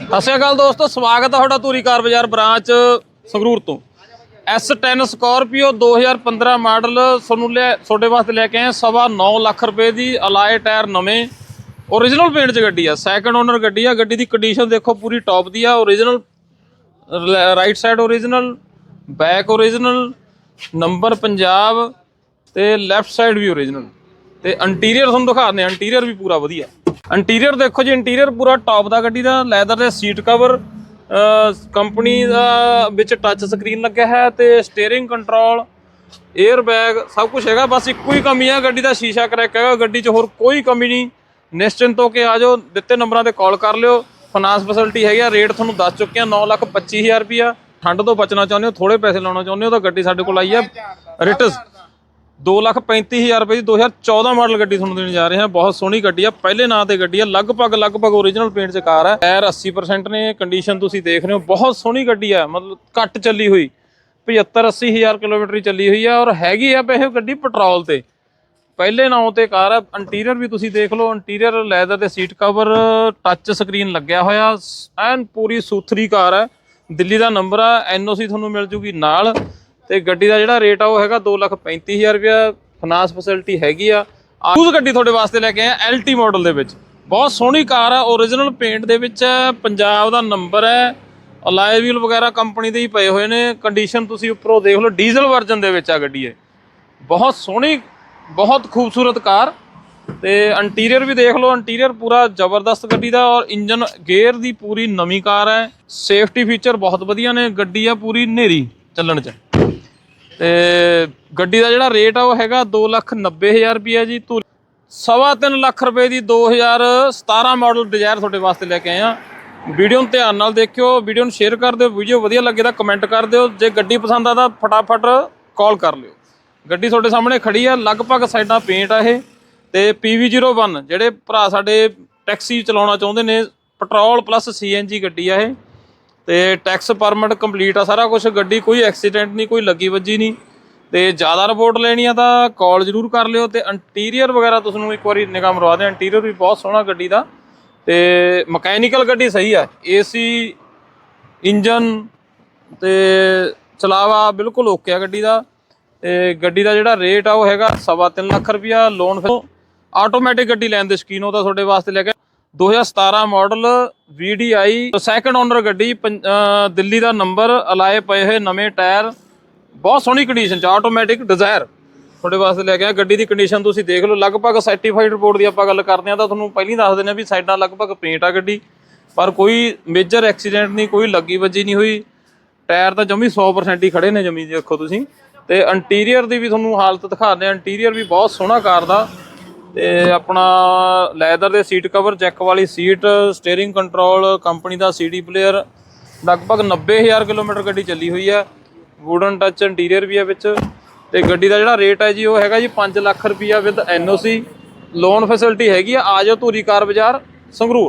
ਸਤਿ ਸ਼੍ਰੀ ਅਕਾਲ ਦੋਸਤੋ, ਸਵਾਗਤ ਹੈ ਤੁਹਾਡਾ ਧੂਰੀ ਕਾਰ ਬਾਜ਼ਾਰ ਬ੍ਰਾਂਚ ਸੰਗਰੂਰ ਤੋਂ। S10 ਸਕਾਰਪੀਓ 2015 ਮਾਡਲ ਤੁਹਾਨੂੰ ਲੈ ਤੁਹਾਡੇ ਵਾਸਤੇ ਲੈ ਕੇ ਆਏ ਸਵਾ 9 ਲੱਖ ਰੁਪਏ ਦੀ ਅਲਾਏ ਟਾਇਰ ਨਵੇਂ। ਓਰੀਜਨਲ ਪੇਂਟ 'ਚ ਗੱਡੀ ਆ ਸੈਕੰਡ ਓਨਰ ਗੱਡੀ ਆ, ਗੱਡੀ ਦੀ ਕੰਡੀਸ਼ਨ ਦੇਖੋ ਪੂਰੀ ਟੌਪ ਦੀ ਆ original right side original back original number Punjab ਤੇ ਲੈਫਟ ਸਾਈਡ ਵੀ ਓਰੀਜਨਲ ਤੇ ਇੰਟੀਰੀਅਰ ਤੁਹਾਨੂੰ ਦਿਖਾਉਂਦੇ ਆ ਇੰਟੀਰੀਅਰ ਵੀ ਪੂਰਾ ਵਧੀਆ। ਇੰਟੀਰੀਅਰ ਦੇਖੋ ਜੀ ਇੰਟੀਰੀਅਰ ਪੂਰਾ ਟੌਪ ਦਾ ਗੱਡੀ ਦਾ ਲੈਦਰ ਦੇ ਸੀਟ ਕਵਰ ਕੰਪਨੀ ਦਾ ਵਿੱਚ ਟੱਚ ਸਕਰੀਨ ਲੱਗਿਆ ਹੈ ਤੇ ਸਟੀਅਰਿੰਗ ਕੰਟਰੋਲ 에ਅਰ ਬੈਗ ਸਭ ਕੁਝ ਹੈਗਾ। ਬਸ ਇੱਕੋ ਹੀ ਕਮੀ ਹੈ ਗੱਡੀ ਦਾ ਸ਼ੀਸ਼ਾ ਕਰੈਕ ਹੈਗਾ ਗੱਡੀ 'ਚ ਹੋਰ ਕੋਈ ਕਮੀ ਨਹੀਂ। ਨਿਸ਼ਚਿੰਤ ਹੋ ਕੇ ਆ ਜਾਓ ਦਿੱਤੇ ਨੰਬਰਾਂ ਤੇ ਕਾਲ ਕਰ ਲਿਓ। ਫਾਈਨਾਂਸ ਫੈਸਿਲਿਟੀ ਹੈਗੀ ਆ ਰੇਟ ਤੁਹਾਨੂੰ ਦੱਸ ਚੁੱਕੇ ਆ 9 ਲੱਖ 25000 ਰੁਪਿਆ ਠੰਡ ਤੋਂ ਬਚਣਾ ਚਾਹੁੰਦੇ ਹੋ ਥੋੜੇ ਪੈਸੇ ਲਾਉਣਾ ਚਾਹੁੰਦੇ ਹੋ ਤਾਂ ਗੱਡੀ ਸਾਡੇ ਕੋਲ ਆਈ ਆ। ਰਿਟਸ 2 ਲੱਖ 35000 ਰੁਪਏ ਦੀ 2014 ਮਾਡਲ ਗੱਡੀ ਤੁਹਾਨੂੰ ਦੇਣ ਜਾ ਰਹੇ ਹਾਂ। ਬਹੁਤ ਸੋਹਣੀ ਗੱਡੀ ਆ। ਪਹਿਲੇ ਨਾਂ ਤੇ ਗੱਡੀ ਆ। ਲਗਭਗ ਲਗਭਗ ਓਰੀਜਨਲ ਪੇਂਟ ਚ ਕਾਰ ਹੈ ਟਾਇਰ 80% ਨੇ। ਕੰਡੀਸ਼ਨ ਤੁਸੀਂ ਦੇਖ ਰਹੇ ਹੋ। ਬਹੁਤ ਸੋਹਣੀ ਗੱਡੀ ਆ। ਮਤਲਬ ਘੱਟ ਚੱਲੀ ਹੋਈ। 75 80000 ਕਿਲੋਮੀਟਰ ਚੱਲੀ ਹੋਈ ਆ ਔਰ ਹੈਗੀ ਆ ਇਹ ਗੱਡੀ ਪੈਟਰੋਲ ਤੇ। ਪਹਿਲੇ ਨਾਂ ਤੇ ਕਾਰ ਆ। ਇੰਟੀਰੀਅਰ ਵੀ ਤੁਸੀਂ ਦੇਖ ਲਓ। ਇੰਟੀਰੀਅਰ ਲੈਦਰ ਤੇ ਸੀਟ ਕਵਰ ਟੱਚ ਸਕਰੀਨ ਲੱਗਿਆ ਹੋਇਆ। ਐਨ ਪੂਰੀ ਸੂਥਰੀ ਕਾਰ ਹੈ ਦਿੱਲੀ ਦਾ ਨੰਬਰ ਆ। ਐਨਓਸੀ ਤੁਹਾਨੂੰ ਮਿਲ ਜੂਗੀ ਨਾਲ। ਤੇ ਗੱਡੀ ਦਾ ਜਿਹੜਾ ਰੇਟ ਆ ਉਹ ਹੈਗਾ 235000 ਰੁਪਇਆ। ਫਾਈਨਾਂਸ ਫੈਸਿਲਿਟੀ ਹੈਗੀ ਆ। ਉਸ ਗੱਡੀ ਤੁਹਾਡੇ ਵਾਸਤੇ ਲੈ ਕੇ ਆਏ ਐਲਟੀ ਮਾਡਲ ਦੇ ਵਿੱਚ। ਬਹੁਤ ਸੋਹਣੀ ਕਾਰ ਆ ਓਰੀਜਨਲ ਪੇਂਟ ਦੇ ਵਿੱਚ ਹੈ, ਪੰਜਾਬ ਦਾ ਨੰਬਰ ਹੈ। ਅਲਾਈ ਵੀਲ ਵਗੈਰਾ ਕੰਪਨੀ ਦੇ ਹੀ ਪਏ ਹੋਏ ਨੇ। ਕੰਡੀਸ਼ਨ ਤੁਸੀਂ ਉੱਪਰੋਂ ਦੇਖ ਲਓ ਡੀਜ਼ਲ ਵਰਜ਼ਨ ਦੇ ਵਿੱਚ ਆ ਗੱਡੀ ਹੈ ਬਹੁਤ ਸੋਹਣੀ, ਬਹੁਤ ਖੂਬਸੂਰਤ ਕਾਰ। ਤੇ ਇੰਟੀਰੀਅਰ ਵੀ ਦੇਖ ਲਓ ਇੰਟੀਰੀਅਰ ਪੂਰਾ ਜ਼ਬਰਦਸਤ ਗੱਡੀ ਦਾ ਔਰ ਇੰਜਨ ਗੇਅਰ ਦੀ ਪੂਰੀ ਨਵੀਂ ਕਾਰ ਹੈ। ਸੇਫਟੀ ਫੀਚਰ ਬਹੁਤ ਵਧੀਆ ਨੇ, ਗੱਡੀ ਆ ਪੂਰੀ ਨੇਰੀ ਚੱਲਣ 'ਚ। ਤੇ ਗੱਡੀ ਦਾ ਜਿਹੜਾ ਰੇਟ ਆ ਉਹ ਹੈਗਾ 290000 ਰੁਪਿਆ ਜੀ। ਧੂ ਸਵਾ ਤਿੰਨ ਲੱਖ ਰੁਪਏ ਦੀ 2017 ਮਾਡਲ ਡਿਜ਼ਾਇਰ ਤੁਹਾਡੇ ਵਾਸਤੇ ਲੈ ਕੇ ਆਏ ਆ। ਵੀਡੀਓ ਨੂੰ ਧਿਆਨ ਨਾਲ ਦੇਖਿਓ, ਵੀਡੀਓ ਨੂੰ ਸ਼ੇਅਰ ਕਰ ਦਿਓ, ਵੀਡੀਓ ਵਧੀਆ ਲੱਗੇ ਤਾਂ ਕਮੈਂਟ ਕਰ ਦਿਓ। ਜੇ ਗੱਡੀ ਪਸੰਦ ਆ ਤਾਂ ਫਟਾਫਟ ਕਾਲ ਕਰ ਲਿਓ। ਗੱਡੀ ਤੁਹਾਡੇ ਸਾਹਮਣੇ ਖੜੀ ਆ, ਲਗਭਗ ਸਾਈਡਾਂ ਪੇਂਟ ਆ ਇਹ। ਤੇ PV01 ਜਿਹੜੇ ਭਰਾ ਸਾਡੇ ਟੈਕਸੀ ਚਲਾਉਣਾ ਚਾਹੁੰਦੇ ਨੇ ਪੈਟਰੋਲ ਪਲੱਸ CNG ਗੱਡੀ ਆ ਇਹ। ਤੇ ਟੈਕਸ ਪਰਮਿਟ ਕੰਪਲੀਟ ਆ, ਸਾਰਾ ਕੁਝ ਗੱਡੀ ਕੋਈ ਐਕਸੀਡੈਂਟ ਨਹੀਂ, ਕੋਈ ਲੱਗੀ ਵੱਜੀ ਨਹੀਂ। ਤੇ ਜ਼ਿਆਦਾ ਰਿਪੋਰਟ ਲੈਣੀ ਆ ਤਾਂ ਕਾਲ ਜ਼ਰੂਰ ਕਰ ਲਿਓ ਤੇ ਇੰਟੀਰੀਅਰ ਵਗੈਰਾ ਤੁਹਾਨੂੰ ਇੱਕ ਵਾਰੀ ਨਿਗਾਹ ਮਰਵਾ ਦੇ ਇੰਟੀਰੀਅਰ ਵੀ ਬਹੁਤ ਸੋਹਣਾ ਗੱਡੀ ਦਾ। ਤੇ ਮਕੈਨੀਕਲ ਗੱਡੀ ਸਹੀ ਆ ਏਸੀ ਇੰਜਨ ਤੇ ਚਲਾਵਾ ਬਿਲਕੁਲ ਓਕੇ ਆ ਗੱਡੀ ਦਾ। ਤੇ ਗੱਡੀ ਦਾ ਜਿਹੜਾ ਰੇਟ ਆ ਉਹ ਹੈਗਾ ਸਵਾ ਤਿੰਨ ਲੱਖ ਰੁਪਇਆ ਲੋਨ ਫਿਰ। ਆਟੋਮੈਟਿਕ ਗੱਡੀ ਲੈਣ ਦੇ ਸ਼ਕੀਨ ਹੋ ਤਾਂ ਤੁਹਾਡੇ ਵਾਸਤੇ ਲੈ ਕੇ। 2017 ਮਾਡਲ VDI ਸੈਕੰਡ ਓਨਰ ਗੱਡੀ, ਪੰ- ਦਿੱਲੀ ਦਾ ਨੰਬਰ ਅਲਾਏ ਪਏ ਹੋਏ ਨਵੇਂ ਟਾਇਰ, ਬਹੁਤ ਸੋਹਣੀ ਕੰਡੀਸ਼ਨ ਚ ਆਟੋਮੈਟਿਕ ਡਿਜ਼ਾਇਰ ਤੁਹਾਡੇ ਵਾਸਤੇ ਲੈ ਕੇ ਆ ਗੱਡੀ ਦੀ ਕੰਡੀਸ਼ਨ ਤੁਸੀਂ ਦੇਖ ਲਓ, ਲਗਭਗ ਸਰਟੀਫਾਈਡ ਰਿਪੋਰਟ ਦੀ ਆਪਾਂ ਗੱਲ ਕਰਦੇ ਆ ਤਾਂ ਤੁਹਾਨੂੰ ਪਹਿਲਾਂ ਦੱਸ ਦਿੰਦੇ ਆ ਵੀ ਸਾਈਡਾਂ ਲਗਭਗ ਪੇਂਟ ਆ ਗੱਡੀ, ਪਰ ਕੋਈ ਮੇਜਰ ਐਕਸੀਡੈਂਟ ਨਹੀਂ, ਕੋਈ ਲੱਗੀ ਵੱਜੀ ਨਹੀਂ ਹੋਈ। ਟਾਇਰ ਤਾਂ ਜਮੀ 100% ਹੀ ਖੜੇ ਨੇ ਜਮੀ, ਦੇਖੋ ਤੁਸੀਂ। ਤੇ ਇੰਟੀਰੀਅਰ ਦੀ ਵੀ ਤੁਹਾਨੂੰ ਹਾਲਤ ਦਿਖਾ ਦਿੰਦੇ ਆ ਇੰਟੀਰੀਅਰ ਵੀ ਬਹੁਤ ਸੋਹਣਾ ਕਾਰ ਦਾ। ਤੇ ਆਪਣਾ ਲੈਦਰ ਦੇ ਸੀਟ ਕਵਰ ਚੈੱਕ ਵਾਲੀ ਸੀਟ ਸਟੀਅਰਿੰਗ ਕੰਟਰੋਲ ਕੰਪਨੀ ਦਾ ਸੀਡੀ ਪਲੇਅਰ ਲਗਭਗ 90000 ਕਿਲੋਮੀਟਰ ਗੱਡੀ ਚੱਲੀ ਹੋਈ ਹੈ। ਵੂਡਨ ਟੱਚ ਇੰਟੀਰੀਅਰ ਵੀ ਹੈ ਵਿੱਚ। ਤੇ ਗੱਡੀ ਦਾ ਜਿਹੜਾ ਰੇਟ ਹੈ ਜੀ, ਉਹ ਹੈਗਾ ਜੀ 5 ਲੱਖ ਰੁਪਈਆ ਵਿਦ ਐਨਓਸੀ ਲੋਨ ਫੈਸਿਲਿਟੀ ਹੈਗੀ ਆ ਆ ਜਾਓ ਧੂਰੀ ਕਾਰ ਬਾਜ਼ਾਰ, ਸੰਗਰੂਰ।